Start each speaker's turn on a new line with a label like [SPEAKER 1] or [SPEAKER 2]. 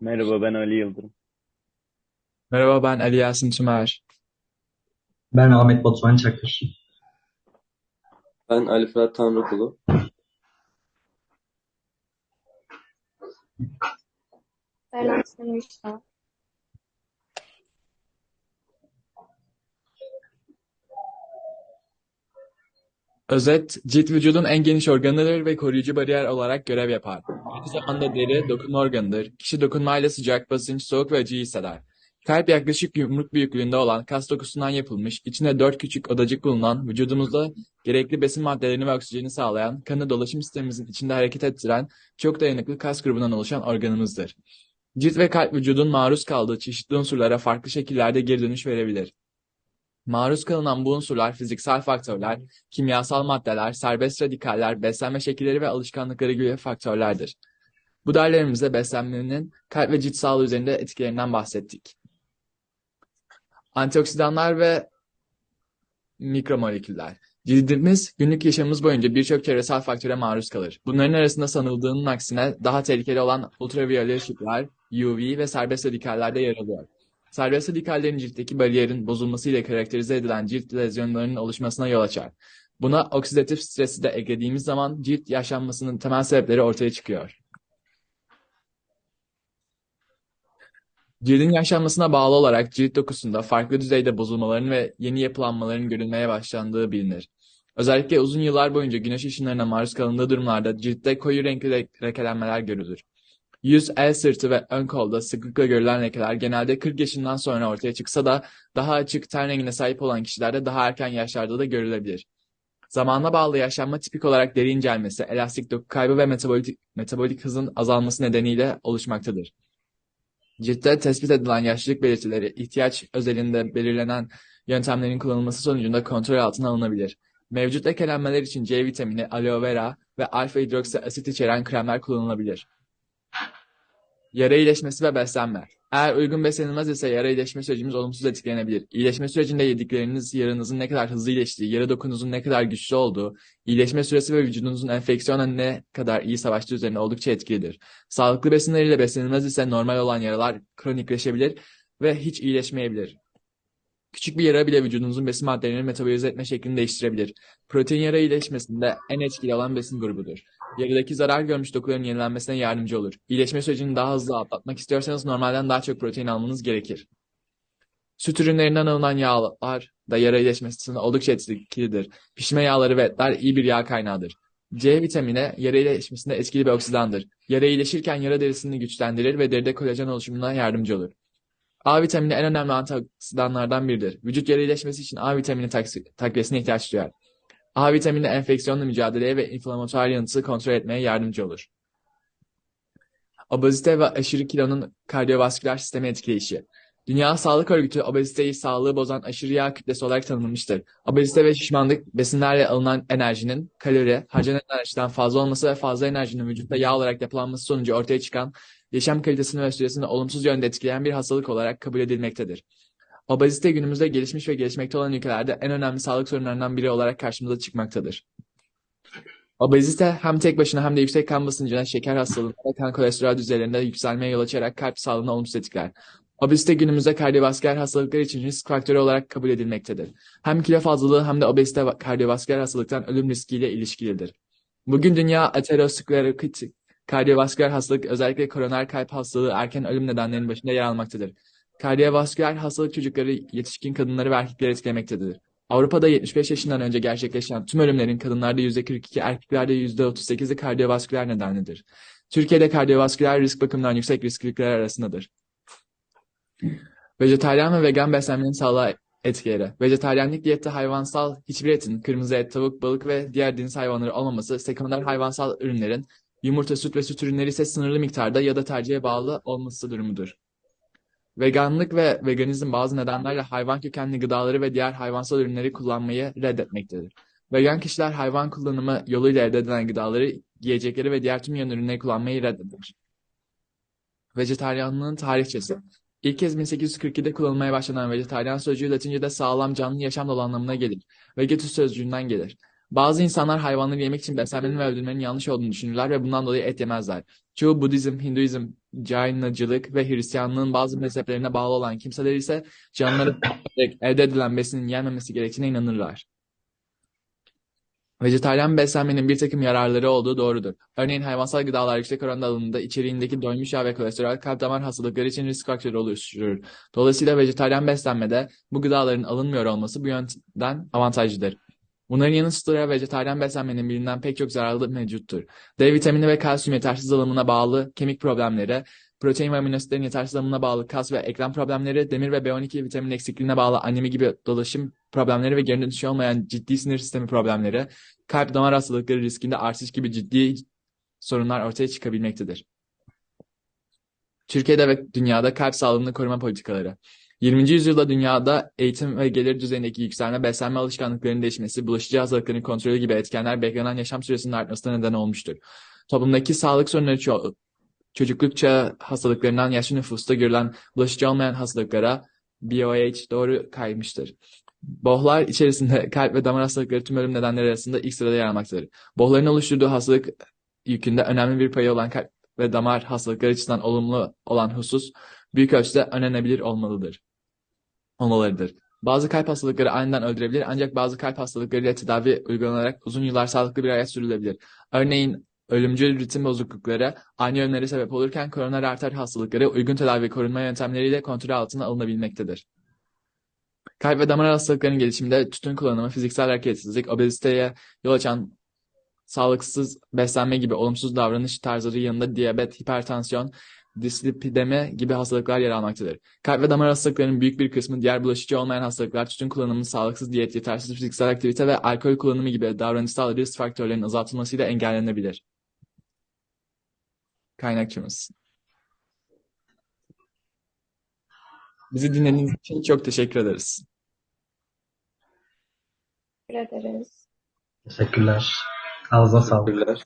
[SPEAKER 1] Merhaba ben Ali Yıldırım.
[SPEAKER 2] Merhaba ben Ali Yasin Tümer.
[SPEAKER 3] Ben Ahmet Batuhan Çakır.
[SPEAKER 4] Ben Ali Fırat Tanrıkulu.
[SPEAKER 5] Berna Uysal.
[SPEAKER 2] Özet, cilt vücudun en geniş organıdır ve koruyucu bariyer olarak görev yapar. Aynı zamanda deri dokunma organıdır. Kişi dokunmayla sıcak, basınç, soğuk ve acıyı hisseder. Kalp yaklaşık yumruk büyüklüğünde olan kas dokusundan yapılmış, içinde dört küçük odacık bulunan, vücudumuzda gerekli besin maddelerini ve oksijeni sağlayan, kanı dolaşım sistemimizin içinde hareket ettiren, çok dayanıklı kas grubundan oluşan organımızdır. Cilt ve kalp vücudun maruz kaldığı çeşitli unsurlara farklı şekillerde geri dönüş verebilir. Maruz kalınan bu unsurlar fiziksel faktörler, kimyasal maddeler, serbest radikaller, beslenme şekilleri ve alışkanlıkları gibi faktörlerdir. Bu derlerimizde beslenmenin kalp ve cilt sağlığı üzerinde etkilerinden bahsettik. Antioksidanlar ve mikromoleküller. Cildimiz günlük yaşamımız boyunca birçok çevresel faktöre maruz kalır. Bunların arasında sanıldığının aksine daha tehlikeli olan ultraviyole ışıklar, UV ve serbest radikallerde yer alıyor. Serbest radikallerin ciltteki bariyerin bozulmasıyla karakterize edilen cilt lezyonlarının oluşmasına yol açar. Buna oksidatif stresi de eklediğimiz zaman cilt yaşlanmasının temel sebepleri ortaya çıkıyor. Cildin yaşlanmasına bağlı olarak cilt dokusunda farklı düzeyde bozulmaların ve yeni yapılanmaların görülmeye başlandığı bilinir. Özellikle uzun yıllar boyunca güneş ışınlarına maruz kalındığı durumlarda ciltte koyu renkli lekelenmeler görülür. Yüz, el sırtı ve ön kolda sıklıkla görülen lekeler genelde 40 yaşından sonra ortaya çıksa da daha açık ten rengine sahip olan kişilerde daha erken yaşlarda da görülebilir. Zamana bağlı yaşlanma tipik olarak deri incelmesi, elastik doku kaybı ve metabolik, metabolik hızın azalması nedeniyle oluşmaktadır. Ciltte tespit edilen yaşlılık belirtileri ihtiyaç özelinde belirlenen yöntemlerin kullanılması sonucunda kontrol altına alınabilir. Mevcut lekelenmeler için C vitamini, aloe vera ve alfa hidroksi asit içeren kremler kullanılabilir. Yara iyileşmesi ve beslenme. Eğer uygun beslenilmez ise yara iyileşme sürecimiz olumsuz etkilenebilir. İyileşme sürecinde yedikleriniz yaranızın ne kadar hızlı iyileştiği, yara dokunuzun ne kadar güçlü olduğu, iyileşme süresi ve vücudunuzun enfeksiyona ne kadar iyi savaştığı üzerine oldukça etkilidir. Sağlıklı besinler ile beslenilmez ise normal olan yaralar kronikleşebilir ve hiç iyileşmeyebilir. Küçük bir yara bile vücudunuzun besin maddelerini metabolize etme şeklini değiştirebilir. Protein yara iyileşmesinde en etkili olan besin grubudur. Yaradaki zarar görmüş dokuların yenilenmesine yardımcı olur. İyileşme sürecini daha hızlı atlatmak istiyorsanız normalden daha çok protein almanız gerekir. Süt ürünlerinden alınan yağlar da yara iyileşmesine oldukça etkilidir. Pişme yağları ve etler iyi bir yağ kaynağıdır. C vitamini yara iyileşmesinde etkili bir oksidandır. Yara iyileşirken yara derisini güçlendirir ve deride kolajen oluşumuna yardımcı olur. A vitamini en önemli antioksidanlardan biridir. Vücut iyileşmesi için A vitamini takviyesine ihtiyaç duyar. A vitamini enfeksiyonla mücadeleye ve inflamatuar yanıtı kontrol etmeye yardımcı olur. Obezite ve aşırı kilonun kardiyovasküler sistemi etkileyişi. Dünya Sağlık Örgütü obeziteyi sağlığı bozan aşırı yağ kütlesi olarak tanımlamıştır. Obezite ve şişmanlık besinlerle alınan enerjinin kalori, harcanan enerjiden fazla olması ve fazla enerjinin vücutta yağ olarak depolanması sonucu ortaya çıkan yaşam kalitesini ve süresini olumsuz yönde etkileyen bir hastalık olarak kabul edilmektedir. Obezite günümüzde gelişmiş ve gelişmekte olan ülkelerde en önemli sağlık sorunlarından biri olarak karşımıza çıkmaktadır. Obezite hem tek başına hem de yüksek kan basıncına, şeker hastalığına ve kan kolesterol düzeylerinde yükselmeye yol açarak kalp sağlığına olumsuz etkiler. Obezite günümüzde kardiyovasküler hastalıklar için risk faktörü olarak kabul edilmektedir. Hem kilo fazlalığı hem de obezite kardiyovasküler hastalıktan ölüm riskiyle ilişkilidir. Bugün dünya aterosklerotik kardiyovasküler hastalık özellikle koroner kalp hastalığı erken ölüm nedenlerinin başında yer almaktadır. Kardiyovasküler hastalık çocukları, yetişkin kadınları ve erkekleri etkilemektedir. Avrupa'da 75 yaşından önce gerçekleşen tüm ölümlerin kadınlarda %42, erkeklerde %38'i kardiyovasküler nedenlidir. Türkiye'de kardiyovasküler risk bakımından yüksek risklilikler arasındadır. Vejetaryen ve vegan beslenmenin sağlığa etkileri. Vejetaryenlik diyette hayvansal hiçbir etin, kırmızı et, tavuk, balık ve diğer deniz hayvanları olmaması, sekonder hayvansal ürünlerin, yumurta, süt ve süt ürünleri ise sınırlı miktarda ya da tercihe bağlı olması durumudur. Veganlık ve veganizm bazı nedenlerle hayvan kökenli gıdaları ve diğer hayvansal ürünleri kullanmayı reddetmektedir. Vegan kişiler hayvan kullanımı yoluyla elde edilen gıdaları, yiyecekleri ve diğer tüm yan ürünleri kullanmayı reddeder. Vejetaryenliğin tarihçesi İlk kez 1842'de kullanılmaya başlanan vejetaryen sözcüğü Latince'de sağlam canlı yaşam dolu anlamına gelir. Vegetus sözcüğünden gelir. Bazı insanlar hayvanları yemek için beslenmenin ve öldürmenin yanlış olduğunu düşünürler ve bundan dolayı et yemezler. Çoğu Budizm, Hinduizm Cainacılık ve Hristiyanlığın bazı mezheplerine bağlı olan kimseler ise canlıları tüketilerek elde edilen besinin yenmemesi gerektiğine inanırlar. Vejetaryen beslenmenin bir takım yararları olduğu doğrudur. Örneğin hayvansal gıdalar yüksek oranda alındığında içeriğindeki doymuş yağ ve kolesterol kalp damar hastalıkları için risk faktörü oluşturur. Dolayısıyla vejetaryen beslenmede bu gıdaların alınmıyor olması bu yönden avantajlıdır. Bunların yanı sıra vejetaryen beslenmenin bilinen pek çok zararlı mevcuttur. D vitamini ve kalsiyum yetersiz alımına bağlı kemik problemleri, protein ve aminoasitlerin yetersiz alımına bağlı kas ve eklem problemleri, demir ve B12 vitamin eksikliğine bağlı anemi gibi dolaşım problemleri ve geri dönüşü olmayan ciddi sinir sistemi problemleri, kalp damar hastalıkları riskinde artış gibi ciddi sorunlar ortaya çıkabilmektedir. Türkiye'de ve dünyada kalp sağlığını koruma politikaları. 20. yüzyılda dünyada eğitim ve gelir düzeyindeki yükselme, beslenme alışkanlıklarının değişmesi, bulaşıcı hastalıkların kontrolü gibi etkenler beklenen yaşam süresinin artmasına neden olmuştur. Toplumdaki sağlık sorunları ço- çocukluk çağı hastalıklarından yaşlı nüfusta görülen bulaşıcı olmayan hastalıklara BOH doğru kaymıştır. Bohlar içerisinde kalp ve damar hastalıkları tüm ölüm nedenleri arasında ilk sırada yer almaktadır. Bohların oluşturduğu hastalık yükünde önemli bir payı olan kalp ve damar hastalıkları açısından olumlu olan husus büyük ölçüde önlenebilir olmalıdır. Olmalıdır. Bazı kalp hastalıkları aniden öldürebilir ancak bazı kalp hastalıklarıyla tedavi uygulanarak uzun yıllar sağlıklı bir hayat sürülebilir. Örneğin ölümcül ritim bozuklukları ani ölümlere sebep olurken koroner arter hastalıkları uygun tedavi ve korunma yöntemleriyle kontrol altına alınabilmektedir. Kalp ve damar hastalıklarının gelişiminde tütün kullanımı, fiziksel hareketsizlik, obeziteye yol açan sağlıksız beslenme gibi olumsuz davranış tarzları yanında diyabet, hipertansiyon, dislipidemi gibi hastalıklar yer almaktadır. Kalp ve damar hastalıklarının büyük bir kısmı diğer bulaşıcı olmayan hastalıklar, tütün kullanımı, sağlıksız diyet, yetersiz fiziksel aktivite ve alkol kullanımı gibi davranışsal risk faktörlerinin azaltılmasıyla engellenebilir. Kaynakçımız. Bizi dinlediğiniz için çok teşekkür ederiz.
[SPEAKER 5] Teşekkür ederiz.
[SPEAKER 3] Teşekkürler. Ağzına sağlık.
[SPEAKER 4] Teşekkürler.